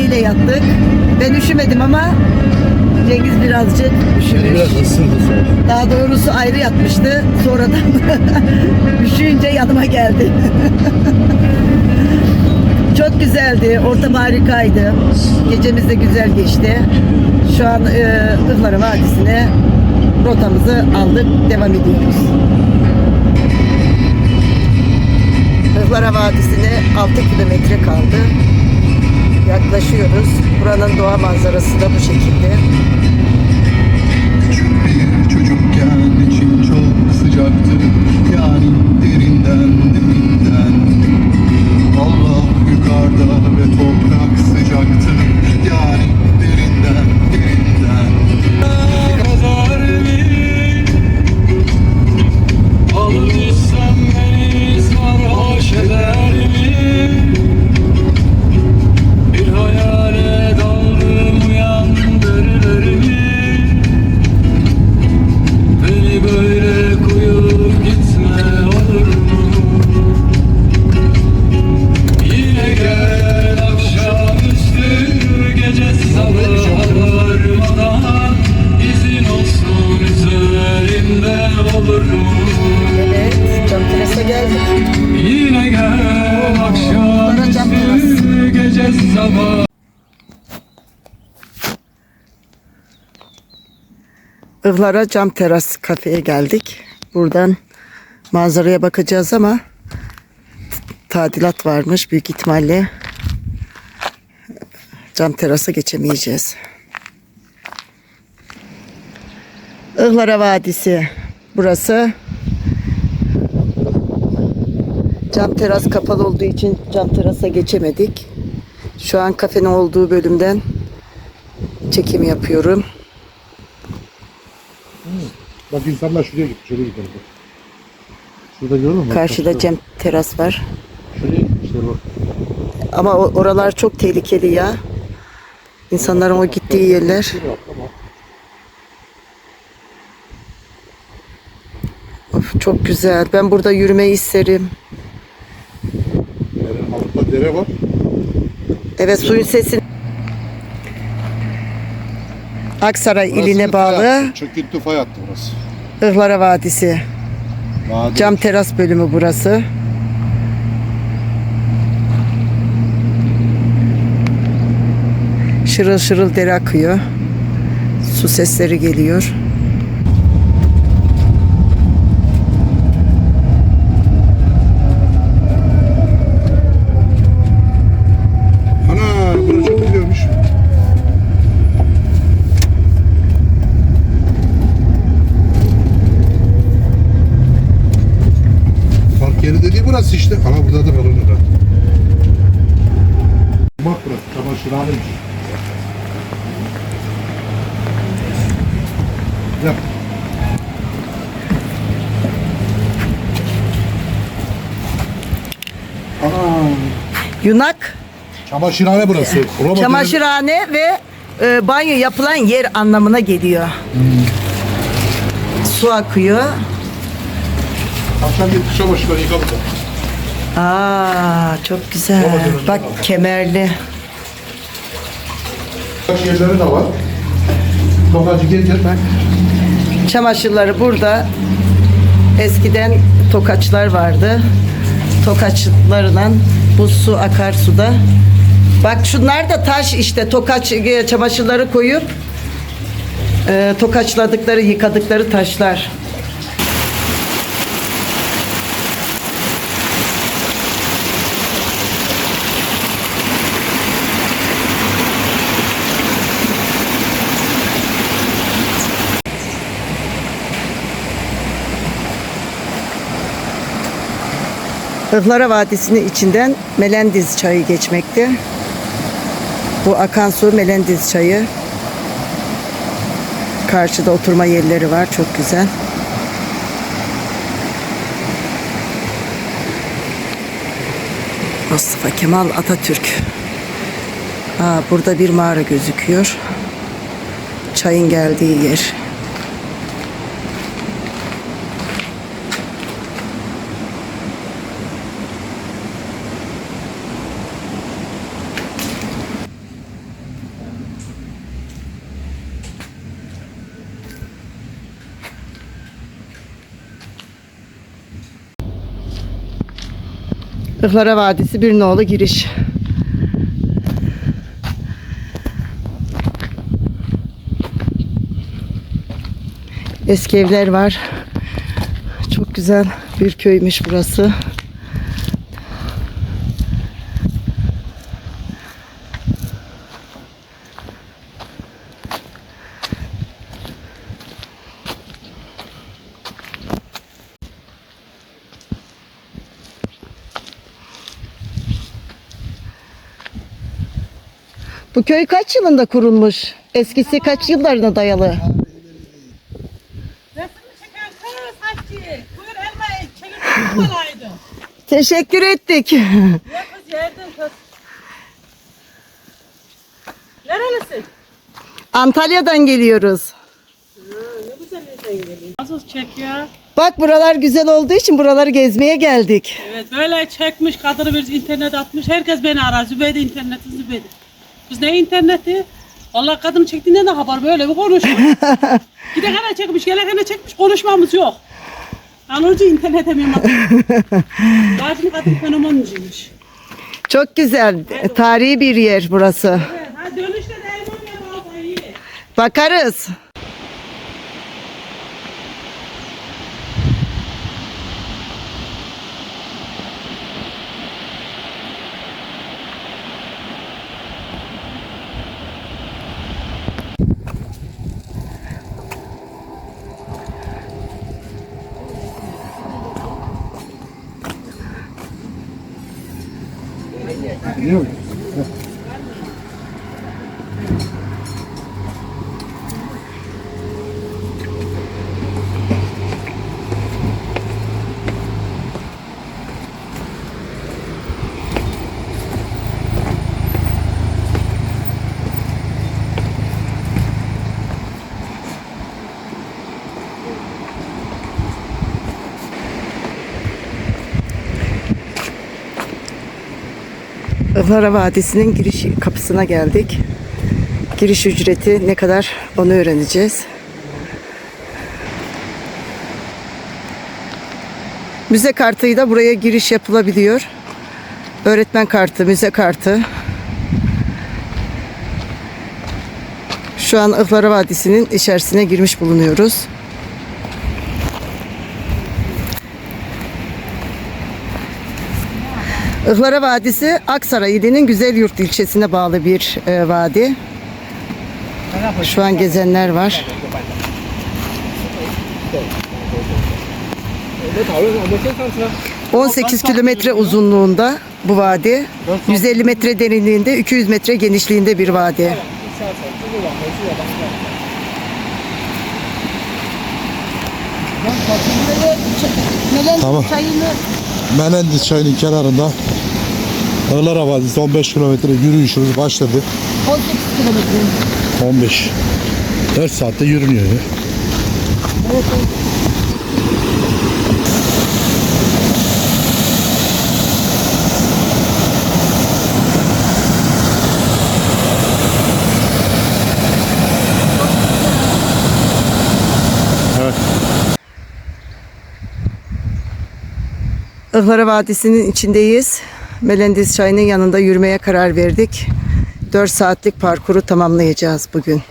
ile yattık. Ben üşümedim ama Cengiz birazcık üşümüş. Biraz ısındı sonra. Daha doğrusu ayrı yatmıştı. Sonradan üşüyünce yanıma geldi. Çok güzeldi. Ortam harikaydı. Gecemiz de güzel geçti. Şu an e, Ihlara Vadisi'ne rotamızı aldık. Devam ediyoruz. Ihlara Vadisi'ne 6 kilometre kaldı. Yaklaşıyoruz. Buranın doğa manzarası da bu şekilde. Küçük çocukken içim çok sıcaktı Yani derinden derinden Allah yukarıda ve toprak sıcaktı Yani Ihlara Cam Teras kafeye geldik. Buradan manzaraya bakacağız ama tadilat varmış. Büyük ihtimalle cam terasa geçemeyeceğiz. Ihlara Vadisi burası. Cam teras kapalı olduğu için cam terasa geçemedik. Şu an kafenin olduğu bölümden çekim yapıyorum. Bak insanlar şuraya gitti. Şuraya gidelim. bak. Şurada gördün mü? Karşıda bak, cam teras var. Şuraya gitmişler bak. Ama o- oralar çok tehlikeli ya. İnsanların o gittiği yerler. Şuraya bak, tamam. Of, çok güzel. Ben burada yürümeyi isterim. Derenin altında dere var. Evet suyun sesi. Aksaray Burası iline fay bağlı hattı, Çöküntü fay hattı burası. Ihlara Vadisi. Maden. Cam teras bölümü burası. Şırıl şırıl dere akıyor. Su sesleri geliyor. Ana burası çok güzelmiş. Park yeri dediği burası işte. Ama burada da kalınır ha. Bak burası çamaşırhaneymiş. Yap. Ana. Yunak Çamaşırhane burası. Roma Çamaşırhane ve e, banyo yapılan yer anlamına geliyor. Su akıyor. Akşam gidip çamaşırları yıka burada. Aa çok güzel. Bak kemerli. Kaç yerleri de var. Tokacı getir. Bak. Çamaşırları burada. Eskiden tokaçlar vardı. Tokaçlarla bu su akar suda. Bak şunlar da taş işte tokaç e, çamaşırları koyup e, tokaçladıkları, yıkadıkları taşlar. Ihlara Vadisi'nin içinden Melendiz çayı geçmekte. Bu akan su Melendiz çayı. Karşıda oturma yerleri var. Çok güzel. Mustafa Kemal Atatürk. Aa, burada bir mağara gözüküyor. Çayın geldiği yer. Ihlara Vadisi bir nolu giriş. Eski evler var. Çok güzel bir köymüş burası. Bu köy kaç yılında kurulmuş? Eskisi kaç yıllarına dayalı? Teşekkür ettik. Nerelisin? Antalya'dan geliyoruz. Ne güzel. Nasıl çek ya? Bak buralar güzel olduğu için buraları gezmeye geldik. Evet böyle çekmiş kadını bir internet atmış. Herkes beni arar. Zübeyde interneti Zübeyde. Biz ne interneti? Allah kadını çektiğinde ne haber böyle bir konuşma. Gidekene çekmiş, gelekene çekmiş konuşmamız yok. Anlıcı internete mi Bacım kadın fenomenciymiş. Çok güzel. Tarihi bir yer burası. Evet, ha dönüşte de. Bakarız. Entendeu? Ihlara Vadisi'nin giriş kapısına geldik. Giriş ücreti ne kadar onu öğreneceğiz. Müze kartıyla buraya giriş yapılabiliyor. Öğretmen kartı, müze kartı. Şu an Ihlara Vadisi'nin içerisine girmiş bulunuyoruz. Ihlara Vadisi Aksaray ilinin Güzelyurt ilçesine bağlı bir e, vadi. Şu an gezenler var. ...18 kilometre uzunluğunda bu vadi... ...150 metre derinliğinde... ...200 metre genişliğinde bir vadi. Tamam. Menendiz çayının kenarında Ağlar Vadisi 15 kilometre yürüyüşümüz başladı. 18 kilometre. 15. 4 saatte yürünüyor ya. Evet. Ihlara Vadisi'nin içindeyiz. Melendiz Çayı'nın yanında yürümeye karar verdik. 4 saatlik parkuru tamamlayacağız bugün.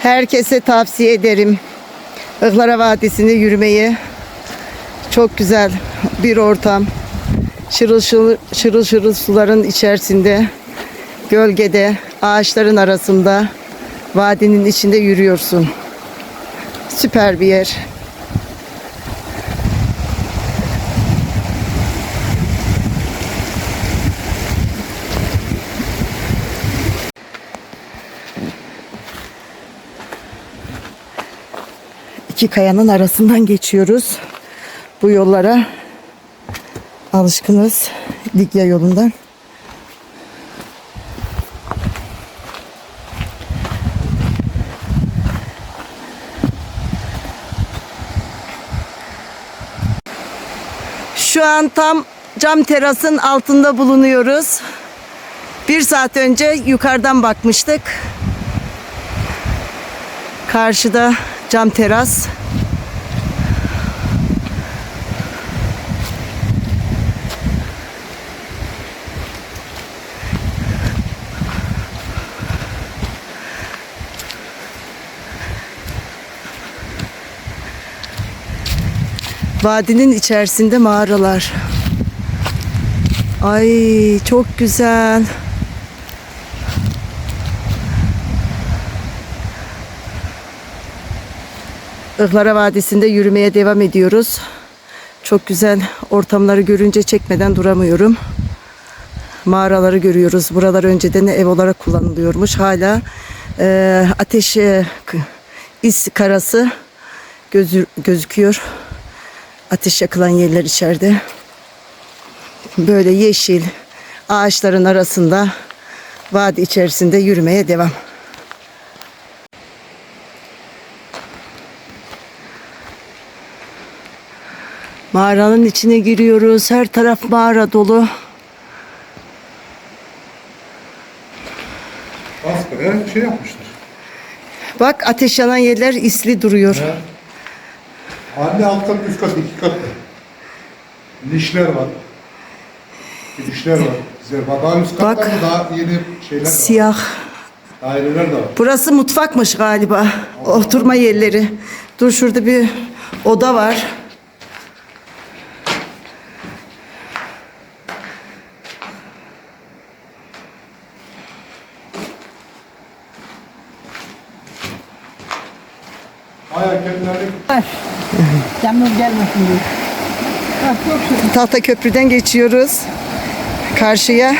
Herkese tavsiye ederim. Ihlara Vadisi'ni yürümeyi. Çok güzel bir ortam. Şırıl şırıl, şırıl şırıl suların içerisinde, gölgede, ağaçların arasında, vadinin içinde yürüyorsun. Süper bir yer. İki kayanın arasından geçiyoruz. Bu yollara alışkınız Likya yolundan. Şu an tam cam terasın altında bulunuyoruz. Bir saat önce yukarıdan bakmıştık. Karşıda cam teras. Vadinin içerisinde mağaralar. Ay çok güzel. Ihlara Vadisi'nde yürümeye devam ediyoruz. Çok güzel ortamları görünce çekmeden duramıyorum. Mağaraları görüyoruz. Buralar önceden ev olarak kullanılıyormuş. Hala e, ateş e, is karası gözü, gözüküyor. Ateş yakılan yerler içeride. Böyle yeşil ağaçların arasında vadi içerisinde yürümeye devam. Mağaranın içine giriyoruz. Her taraf mağara dolu. Baskı şey yapmışlar. Bak ateş yanan yerler isli duruyor. Anne alt kat üst kat iki katlı. Nişler var. Nişler var. Güzel. Bak daha üst Bak. katlarda daha yeni şeyler var. Siyah. Daireler de var. Burası mutfakmış galiba. Oturma yerleri. Dur şurada bir oda var. Tahta köprüden geçiyoruz. Karşıya.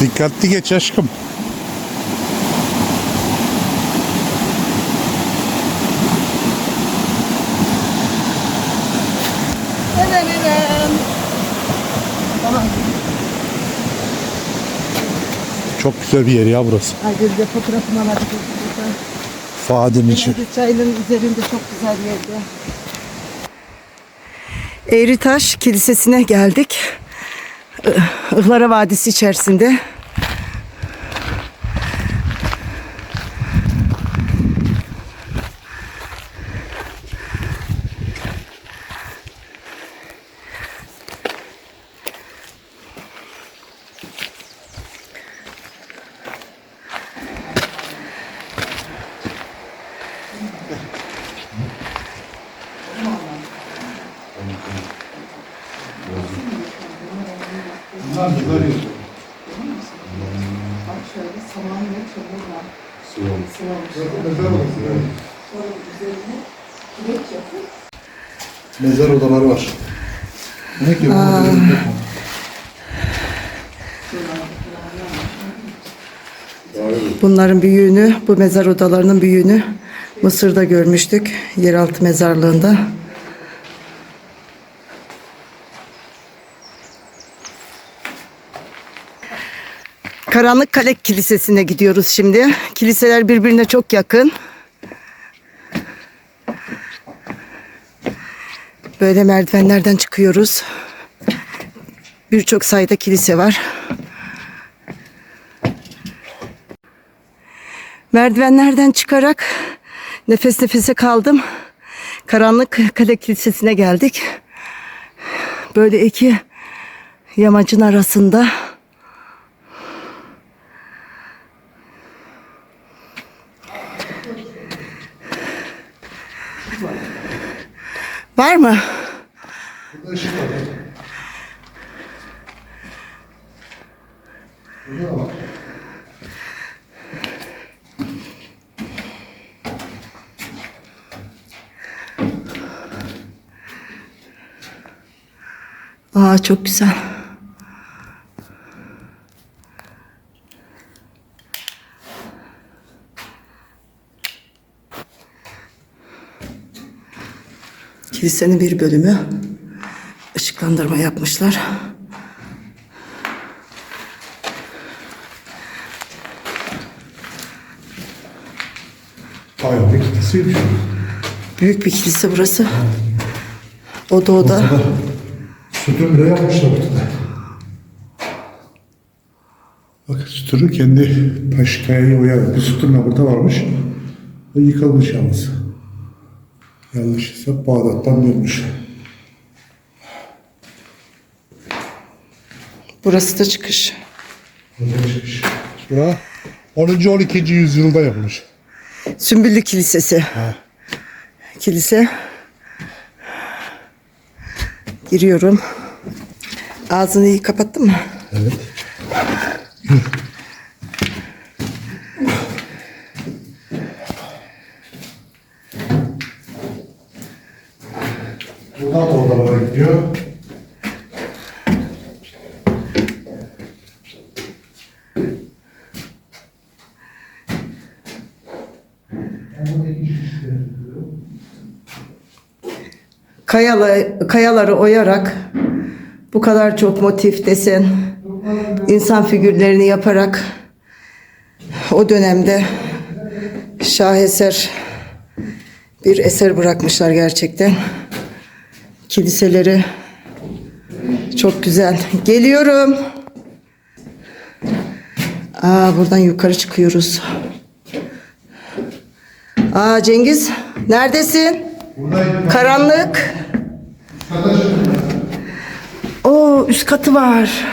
Dikkatli geç aşkım. Çok güzel bir yer ya burası. Ay bir de fotoğrafını alabiliriz. Fadinin içi. Çayının üzerinde çok güzel bir yerde. Eğritaş Kilisesi'ne geldik. Ihlara Vadisi içerisinde. Mezar odaları var. Ne ki? Bunların büyüğünü, bu mezar odalarının büyüğünü Mısır'da görmüştük. Yeraltı mezarlığında. Karanlık Kale Kilisesi'ne gidiyoruz şimdi. Kiliseler birbirine çok yakın. Böyle merdivenlerden çıkıyoruz. Birçok sayıda kilise var. Merdivenlerden çıkarak nefes nefese kaldım. Karanlık Kale Kilisesi'ne geldik. Böyle iki yamacın arasında Var mı? Aa çok güzel. Kilisenin bir bölümü ışıklandırma yapmışlar. Bayağı bir kitlesiymiş. Büyük bir kilise burası. Oda oda. Sütun bile yapmışlar ortada. Bak sütunu kendi taş kayaya uyar. Bir sütun da burada varmış. O yıkılmış yalnız. Yanlış hesap Bağdat'tan dönmüş. Burası da çıkış. Burada çıkmış. Bura 10. 12. yüzyılda yapılmış. Sümbüllü Kilisesi. Kilise. Giriyorum. Ağzını iyi kapattın mı? Evet. Buradan da odalara gidiyor. Kayalı, kayaları oyarak bu kadar çok motif, desen, insan figürlerini yaparak o dönemde şaheser bir eser bırakmışlar gerçekten. Kiliseleri çok güzel. Geliyorum. Aa, buradan yukarı çıkıyoruz. Aa Cengiz neredesin? Karanlık. Oo üst katı var.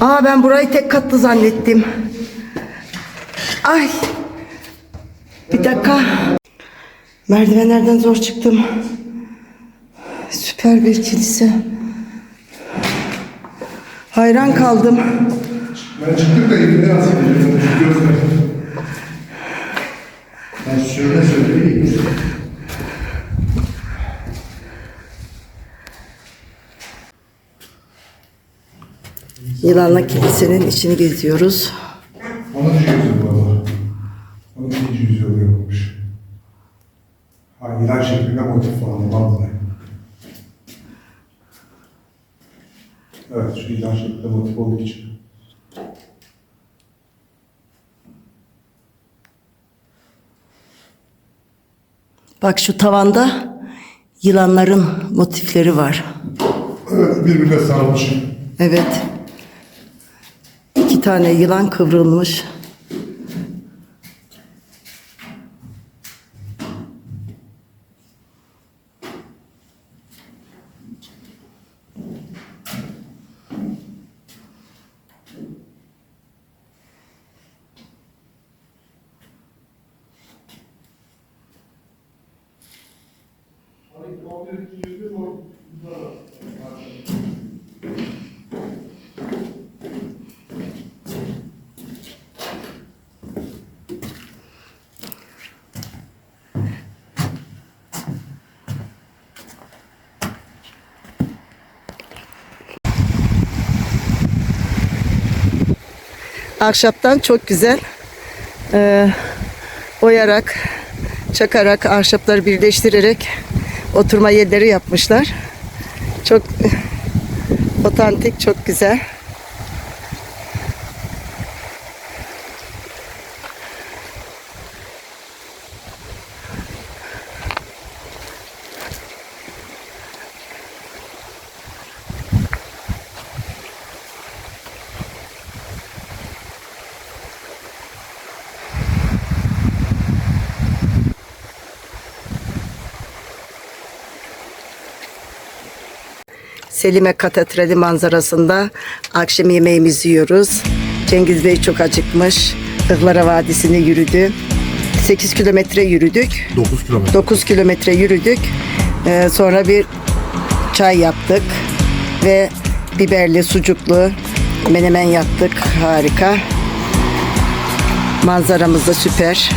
Aa ben burayı tek katlı zannettim. Ay. Bir dakika. Merdivenlerden zor çıktım. Süper bir kilise. Hayran kaldım. Ben çıktık da geliyorum? Gözlerim. Ben söyle söyleyeyim. Yılanla kilisenin içini geziyoruz. 12. yüzyıl bu arada. 12. yüzyılda yapılmış. Ha, yılan şeklinde motif falan var mı? Evet, şu yılan şeklinde motif olduğu için. Bak şu tavanda yılanların motifleri var. Evet, birbirine sarılmış. Evet. Tane yılan kıvrılmış. Ahşaptan çok güzel eee, oyarak, çakarak, ahşapları birleştirerek oturma yerleri yapmışlar. Çok otantik, çok güzel. Selime Katedrali manzarasında akşam yemeğimizi yiyoruz. Cengiz Bey çok acıkmış. Ihlara Vadisi'ni yürüdü. 8 kilometre yürüdük. 9 kilometre. 9 kilometre yürüdük. Ee, sonra bir çay yaptık ve biberli, sucuklu menemen yaptık. Harika. Manzaramız da süper.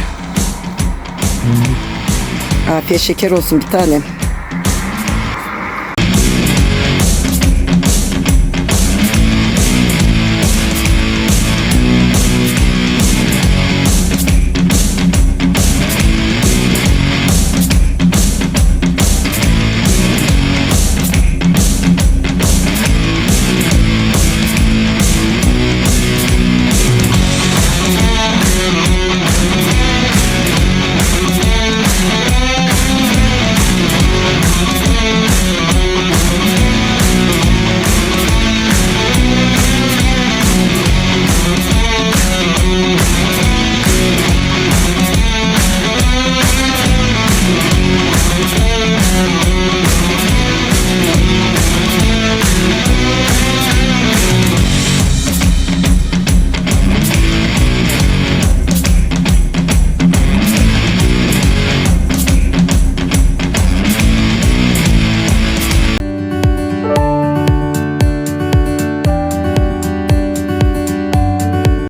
Afiyet şeker olsun bir tanem.